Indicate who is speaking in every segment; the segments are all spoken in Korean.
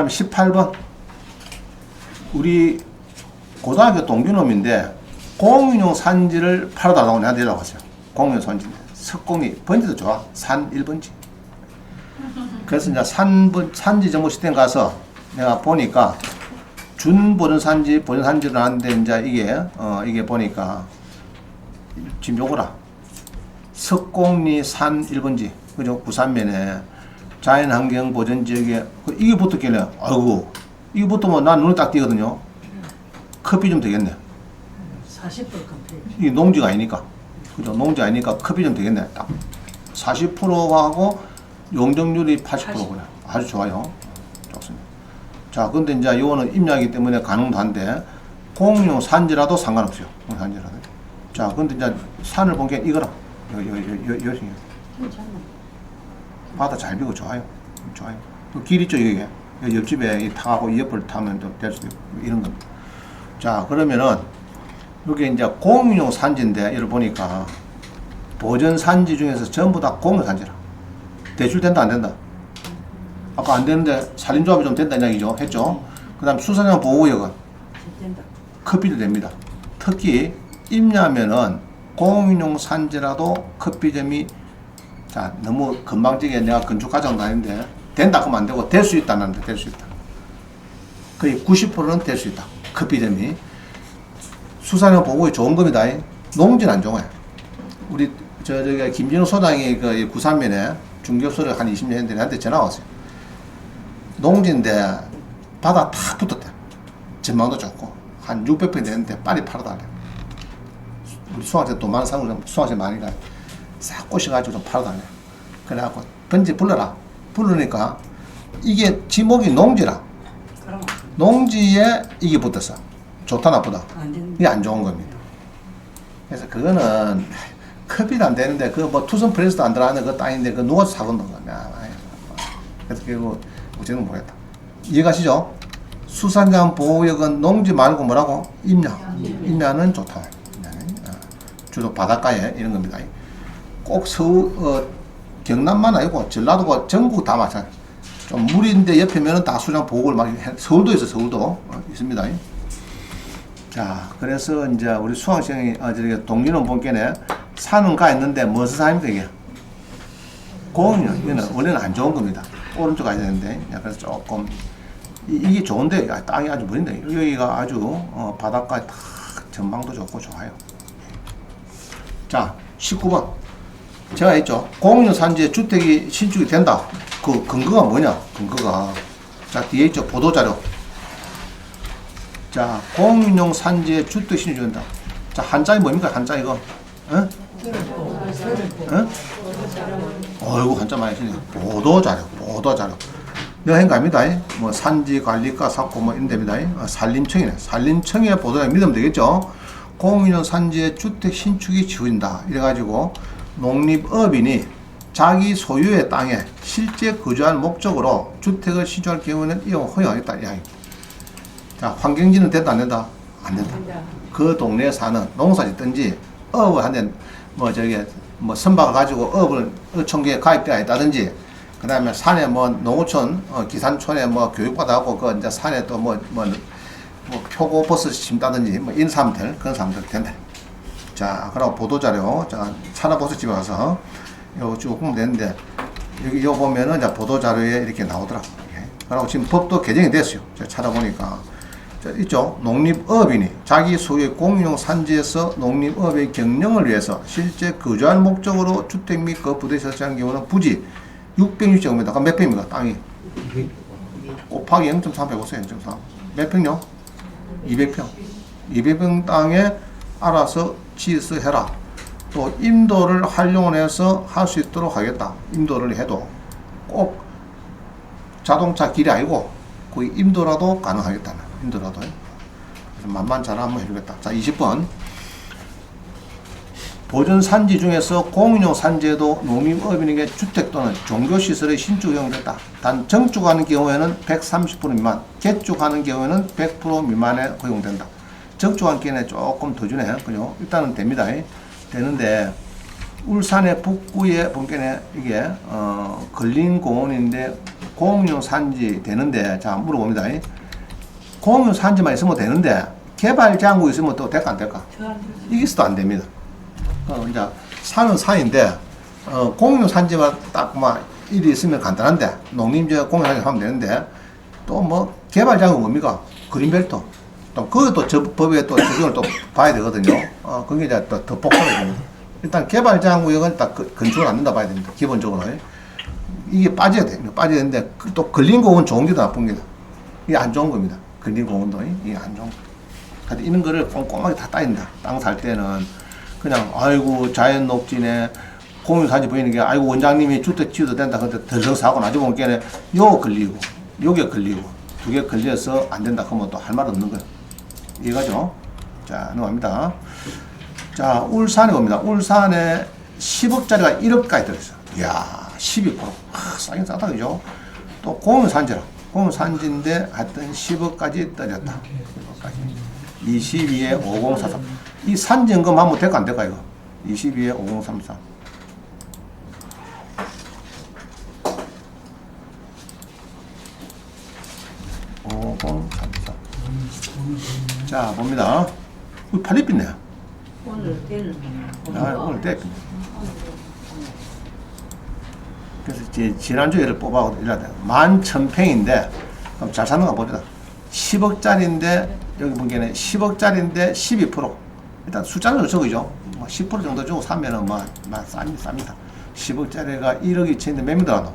Speaker 1: 다음 18번. 우리 고등학교 동기놈인데 공인용 산지를 팔아달라고 내한테 연락 왔어요. 공인용 산지. 석공이 번지도 좋아. 산 1번지. 그래서 이제 산, 산지 정보 시스템 가서 내가 보니까 준 보존 산지, 보존 산지를 하는데 이제 이게, 어, 이게 보니까 지금 요거라. 석공리 산 1번지. 그죠? 부산면에 자연 환경 보전 지역에 그 이게 붙었길래 아이고 이게 붙으면 난 눈에 딱 띄거든요. 커피 좀 되겠네.
Speaker 2: 40% 컴플레인.
Speaker 1: 이게 농지가 아니니까. 그죠? 농지 아니니까 커피 좀 되겠네. 딱 40%하고 용적률이 80% 그래. 아주 좋아요. 좋습니다. 자, 근데 이제 이거는 임야이기 때문에 가능도 한데 공용 산지라도 상관없어요. 공용 산지라도. 자, 근데 이제 산을 본 게 이거라. 요, 요, 요, 요, 요, 요.
Speaker 2: 괜찮아.
Speaker 1: 바다 잘 비고 좋아요. 좋아요. 또 길 있죠, 여기. 여기 옆집에 이 타고 이 옆을 타면 또될 수도 있고, 이런 겁니다. 자, 그러면은, 여기 이제 공용 산지인데, 이를 보니까, 보전 산지 중에서 전부 다 공용 산지라. 대출 된다, 안 된다? 아까 안 되는데, 산림조합이 좀 된다, 이야기죠. 했죠? 그 다음 수산양 보호구역은. 커피도 됩니다. 특히 임야면은 공인용 산지라도 커피점이 자 너무 건방지게 내가 건축 과정도 아닌데 된다 그러면 안 되고 될 수 있다는 데 될 수 있다. 거의 90%는 될 수 있다. 커피점이 수산형 보고에 좋은 겁니다. 농지는 안 좋아요. 우리 저 저기 김진호 소장이 그 구산면에 중개업소를 한 20년 했는데 나한테 전화 왔어요. 농지인데 바다 탁 붙었대. 전망도 좋고 한 600평 되는데 빨리 팔아달래. 우리 수학생 돈 많은 사람 수학생 많이 가. 싹 꼬셔가지고 좀 팔아달래. 그래갖고 번지 불러라. 부르니까 이게 지목이 농지라.
Speaker 2: 그럼
Speaker 1: 농지에 이게 붙었어. 좋다 나쁘다.
Speaker 2: 안 된다.
Speaker 1: 이게 안 좋은 겁니다. 그래서 그거는 컵이도 안 되는데 그 뭐 투선 프레스도 안 들어가는 그 땅인데 그 누가 사건던 거냐. 그래서 결국 우리는 모르겠다. 이해가시죠? 수산장 보호역은 농지 말고 뭐라고? 임야. 임야는 좋다. 임야는. 어, 주로 바닷가에 이런 겁니다. 꼭 서울, 어, 경남만 아니고 전라도가 전국 다 마찬가지. 좀 물인데 옆에 면은 다 수장 보호를 막 해- 서울도 있어 서울도 어, 있습니다. 자, 그래서 이제 우리 수학생이 어, 저기 동기는 본께네 산은 가 있는데 무엇을 사입니까 이게? 공이요. 이거는 원래는 안 좋은 겁니다. 오른쪽 가야 되는데 야, 그래서 조금 이, 게 좋은데 아, 땅이 아주 무린데 여기가 아주 어, 바닷가 탁 전망도 좋고 좋아요. 자, 19번. 제가 했죠. 공유 산지에 주택이 신축이 된다. 그 근거가 뭐냐? 근거가 자 뒤에 있죠. 보도 자료. 자, 공인용 산지에 주택 신축된다. 자, 한자이 뭡니까? 한자 이거. 응? 응? 어이구, 한자 많이 쓰네. 보도 자료, 보도 자료. 아닙니다. 뭐, 산지 관리과 삭고 뭐, 이런 데입니다. 어, 산림청이네. 산림청의 보도자 믿으면 되겠죠? 공인용 산지에 주택 신축이 지어진다. 이래가지고, 농립업인이 자기 소유의 땅에 실제 거주할 목적으로 주택을 신축할 경우에는 이용 허용하겠다. 이야기. 자, 환경지는 된다, 안 된다? 안 된다. 그 동네에 사는 농사 짓든지 업을 하는 뭐 저기 뭐 선박을 가지고 업을 어촌계에 가입되어 있다든지 그 다음에 산에 뭐 농어촌 어, 기산촌에 뭐 교육받아갖고 그 이제 산에 또뭐뭐뭐 표고 버스 심다든지 뭐 이런 사람들 그런 사람들 된다. 자, 그리고 보도자료 자 산업버스 집에 가서 쭉 보면 되는데 여기 요 보면은 이제 보도자료에 이렇게 나오더라고. 예. 그리고 지금 법도 개정이 됐어요. 제가 찾아보니까 자, 있죠. 농립업인이 자기 소유의 공용 산지에서 농립업의 경영을 위해서 실제 거주할 목적으로 주택 및 그 부대 설치한 경우는 부지 660제곱미터. 그럼 몇 평입니까? 땅이 곱하기 0.3 빼보세요. 0.3. 몇 평요? 200평. 200평 땅에 알아서 지으해라. 또 임도를 활용해서 할 수 있도록 하겠다. 임도를 해도 꼭 자동차 길이 아니고 거의 임도라도 가능하겠다는 임도라도 그래서 만만 잘 한번 해주겠다. 자 20번 보존 산지 중에서 공인용 산지에도 농림업인에게 주택 또는 종교시설의 신축 허용됐다. 단 정축하는 경우에는 130% 미만, 개축하는 경우에는 100% 미만에 허용된다. 경우에 조금 더 주네. 그죠? 일단은 됩니다. 되는데 울산의 북구에 본게네 이게 어 걸린 공원인데 공유 산지 되는데 자 물어봅니다. 공유 산지만 있으면 되는데 개발 장구 있으면 또 될까 안 될까? 있어도 안 됩니다. 어, 이제 산은 산인데 어, 공유 산지만 딱 막 일이 있으면 간단한데 농림지역 공유 산지 하면 되는데 또 뭐 개발 장구 뭡니까? 그린벨트. 또 그것도 저 법에 또 적용을 또 봐야 되거든요. 어, 그게 이제 또더 복잡해집니다. 일단 개발 장구역은 딱 그- 건축을 안 된다 봐야 됩니다. 기본적으로. 이게 빠져야 돼요. 빠져야 되는데 그또 걸린 공은 좋은 게도 나쁜 게다. 이게 안 좋은 겁니다. 걸린 공원도 이게 안 좋은 거. 하여튼 이런 거를 꼼꼼하게 다 따진다. 땅 살 때는 그냥 아이고 자연 녹지네 공유 사지 보이는 게 아이고 원장님이 주택 지어도 된다. 근데 덜덜 사고 나중에 보면 걔는 요 걸리고 요게 걸리고 두 개 걸려서 안 된다. 그러면 또 할 말 없는 거예요. 이해가죠? 자 넘어갑니다. 자 울산에 봅니다. 울산에 10억짜리가 1억까지 들어있어. 이야 12%. 아, 싸긴 싸다 그죠? 또 공유산지라. 공유산지인데 하여튼 10억까지 떨어졌다. 10억까지. 22에 5043. 이 산지연금 하면 될까 안 될까 이거? 22에 5033. 오공 삼삼. 자 봅니다. 우리 팔립빛네.
Speaker 2: 오늘 때는
Speaker 1: 아, 오늘 때. 그래서 제 지난주에를 뽑아 이래야 돼. 만 천평인데 그럼 잘 사는 거 보자. 10억짜리인데 여기 보기에는 10억짜리인데 12% 일단 숫자는 적이죠. 뭐 10% 정도 주고 사면은 뭐, 뭐 쌉니다. 쌉니다. 10억짜리가 1억이 치는데 몇 미터 가노?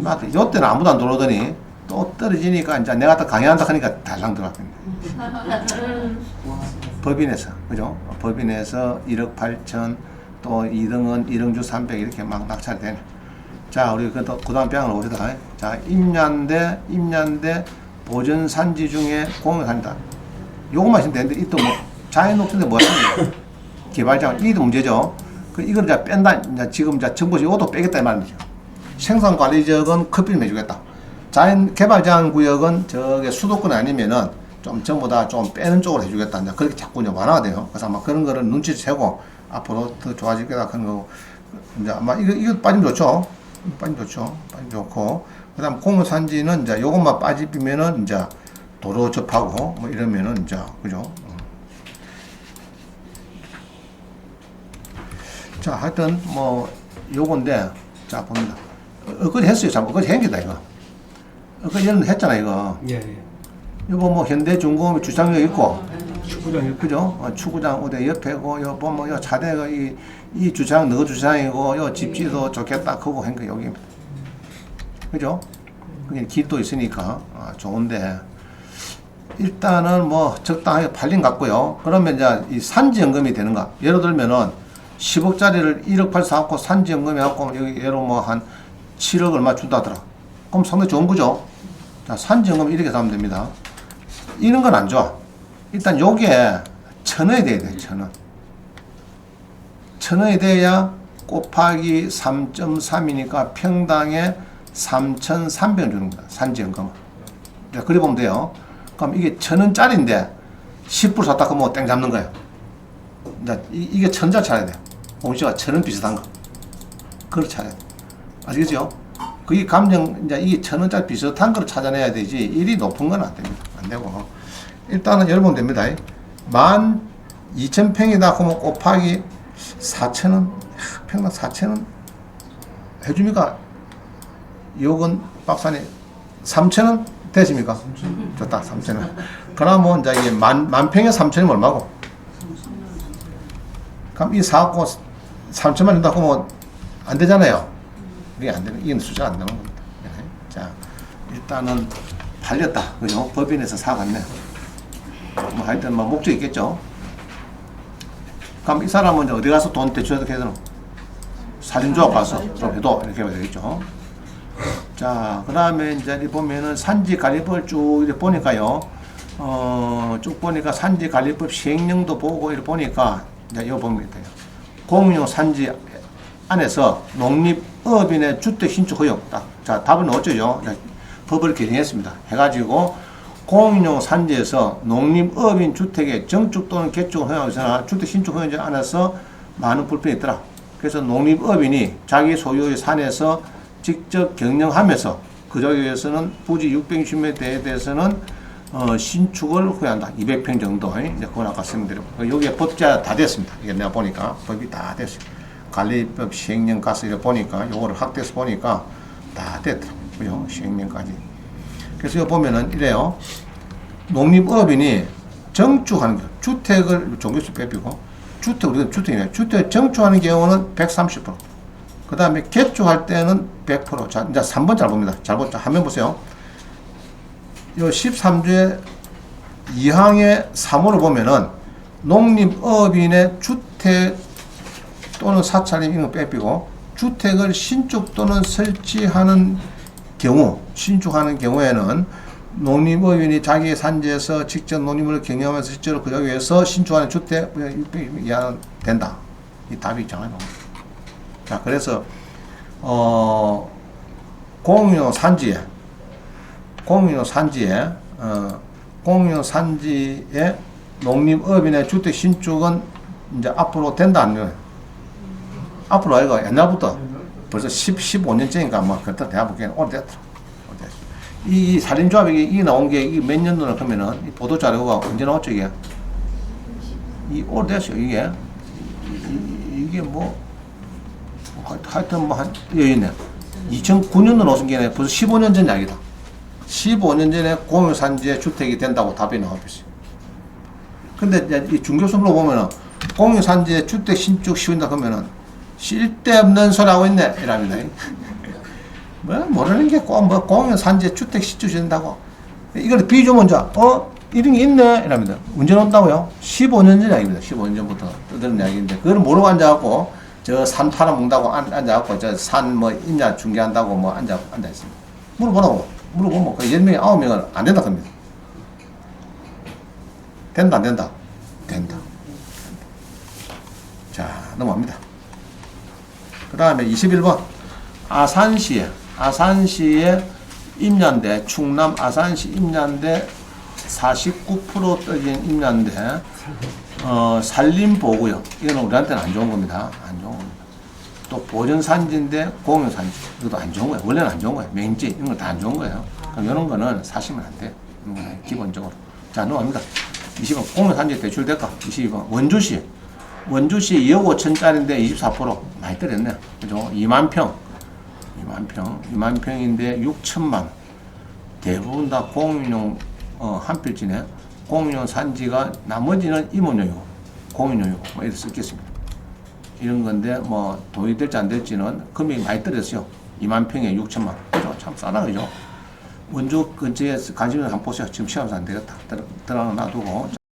Speaker 1: 막 요때는 아무도 안 들어오더니 또 떨어지니까 이제 내가 또 강의한다 하니까 달랑 들어왔거든요. 법인에서 그죠? 법인에서 1억 8천 또 2등은 1억주 300 이렇게 막 낙찰이 되네. 자 우리 그또 그다음 병을 봅시다. 자 임야인데 임야인데 보전 산지 중에 공유 산다. 요것만 있으면 되는데 이또 뭐 자연 녹지인데 뭐 하는 거야? 개발장 이게 문제죠. 그 이걸 이제 뺀다. 이제 지금 이제 정부에서 이것도 빼겠다 이 말이죠. 생산 관리 지역은 커피를 내주겠다. 자연 개발장 구역은 저게 수도권 아니면은 좀 전부 다좀 빼는 쪽으로 해주겠다. 이제 그렇게 자꾸 이제 완화가 돼요. 그래서 아마 그런 거를 눈치 채고 앞으로 더 좋아질 거다 그런 거고. 이제 아마 이거 이거 빠지면 좋죠. 빠지면 좋죠. 빠지면 좋고. 그 다음 공유산지는 이제 요것만 빠지면은 이제 도로 접하고 뭐 이러면은 이제 그죠. 음. 자, 하여튼 뭐 요건데 자 봅니다. 엊그제 했어요. 참 엊그제 행기다 이거. 엊그제 얘는 했잖아 이거.
Speaker 3: 예, 예.
Speaker 1: 이거 뭐 현대중공업 주장역 있고
Speaker 3: 축구장 옆
Speaker 1: 그죠? 어, 축구장 어디 옆에고 요 보면 요 차대가 이, 이 주차장 너 주차장이고 요 집지도 좋겠다 그거 한거 여기입니다. 그죠? 그게 길도 있으니까 아, 좋은데 일단은 뭐 적당하게 팔린 것 같고요. 그러면 이제 이 산지연금이 되는가? 예를 들면은 10억짜리를 1억 8 사갖고 산지연금이 갖고 여기 예로 뭐 한 7억 얼마 준다더라. 그럼 상당히 좋은 거죠. 자, 산지연금 이렇게 사면 됩니다. 이런 건 안 좋아. 일단 요게 천 원이 돼야 돼, 천 원. 천 원이 돼야 곱하기 3.3이니까 평당에 3,300원 주는 거다. 산지연금은. 자, 그래 보면 돼요. 그럼 이게 천 원짜리인데 10% 샀다 그러면 땡 잡는 거예요. 이제 이- 이게 천자 차야 돼. 공시가 천원 비슷한 거. 그걸 찾아야 돼. 아시겠죠? 그게 감정, 이제 이게 천 원짜리 비슷한 걸 찾아내야 되지, 일이 높은 건 안 됩니다. 안 되고. 일단은 열보면 됩니다. 만 이천 평이다 그러면 곱하기 사천 원, 하, 평당 사천 원 해줍니까? 요건 박사님 삼천 원 되십니까? 좋다, 삼천 원. 그러면 이제 이게 만, 만 평에 삼천이면 얼마고? 그럼 이 사고 3천만 준다 그러면 안 되잖아요. 이게 안 되는, 이건 숫자가 안 나오는 겁니다. 네. 자, 일단은 팔렸다. 그죠? 법인에서 사갔네. 뭐 하여튼 뭐 목적이 있겠죠. 그럼 이 사람은 어디 가서 돈 대출해도 되나? 사진조합 가서 좀 해도 이렇게 해야 되겠죠. 자, 그 다음에 이제 이 보면은 산지 관리법을 쭉 이렇게 보니까요. 어, 쭉 보니까 산지 관리법 시행령도 보고 이렇게 보니까 이제 이거 보면 돼요. 공유 산지 안에서 농립업인의 주택 신축 허용 딱. 자, 답은 어쩌죠? 자, 법을 개정했습니다. 해가지고 공유용 산지에서 농립업인 주택의 정축 또는 개축 허용하거나 주택 신축 허용지 안에서 많은 불편이 있더라. 그래서 농립업인이 자기 소유의 산에서 직접 경영하면서 그 지역에서는 부지 660m에 대해서는 어, 신축을 후회한다. 200평 정도. 이제 그건 아까 설명드렸고. 여기에 법자 다 됐습니다. 이게 내가 보니까 법이 다 됐어요. 관리법 시행령 가서 이렇게 보니까 요거를 확대해서 보니까 다 됐더라고요. 시행령까지. 그래서 여기 보면은 이래요. 농립업인이 정축하는 거, 주택을 종교수 빼피고 주택 우리가 주택이네. 주택 정축하는 경우는 130%. 그 다음에 개축할 때는 100%. 자, 이제 3번 잘 봅니다. 잘 보자. 화면 보세요. 요 13조의 2항의 3호를 보면은 농립업인의 주택 또는 사찰임 이런 거 빼피고 주택을 신축 또는 설치하는 경우 신축하는 경우에는 농림법인이 자기 산지에서 직접 농림을 경영하면서 실제로 그 지역에서 신축하는 주택 이하 된다. 이 답이 있잖아요. 자 그래서 어 공유 산지에 공유 산지에 어 공유 산지에 농림업인의 주택 신축은 이제 앞으로 된다 안 돼요? 앞으로 아이가 옛날부터 벌써 10, 15년째인가 뭐 그때 내가 보기에는 오래됐더라. 오래됐어. 이 살인조합이 이게 나온 게 이 몇 년도나 그러면은 이 보도 자료가 언제 나왔죠 이게? 이 오래됐어요 이게. 이, 게 뭐, 하- 하여튼 뭐 한, 여기 있네. 2009년도 나온 게 벌써 15년 전 이야기다. 15년 전에 공유산지에 주택이 된다고 답이 나와 있어요. 근데 이 중교수 물어보면은 공유산지에 주택 신축 시킨다 그러면은 쓸데없는 소리 하고 있네 이랍니다. 뭐 모르는 게꼭뭐 공유산지에 주택 신축 시킨다고 이걸 비주면 자 어? 이런 게 있네 이랍니다. 언제 온다고요? 15년 전 이야기입니다. 15년 전부터 떠드는 이야기인데 그걸 모르고 앉아갖고 저 산 팔아먹는다고 앉- 앉아갖고 저 산 뭐 있냐 중개한다고 뭐 앉아 앉아 있습니다. 물어보라고 물어보면 그 10명에 9명은 안 된다 합니다. 된다 안 된다? 된다. 자 넘어갑니다. 그 다음에 21번 아산시에 아산시에 임야인데 충남 아산시 임야인데 49% 떨어진 임야인데 어, 산림보고요. 이거는 우리한테는 안 좋은 겁니다. 안 좋은 겁니다. 또 보전산지인데 공유산지 이것도 안 좋은 거예요. 원래는 안 좋은 거예요. 맹지 이런 거 다 안 좋은 거예요. 그럼 이런 거는 사시면 안 돼요. 기본적으로. 자 넘어갑니다. 20번 공유산지 대출대가 22번 원주시 원주시 2억 5천짜리인데 24% 많이 떨었네. 그죠? 2만 평. 2만 평. 2만 평인데 6천만. 대부분 다 공유용 어, 한 필지네. 공유용 산지가 나머지는 임원용이고 공유용이고 뭐 이렇게 쓰겠습니다. 이런 건데 뭐 돈이 될지 안 될지는 금액이 많이 떨어졌어요. 2만 평에 6천만. 그죠? 참 싸다 그죠? 원주 근처에 가지면 한번 보세요. 지금 시험사 안 되겠다. 들어, 들어 놔두고.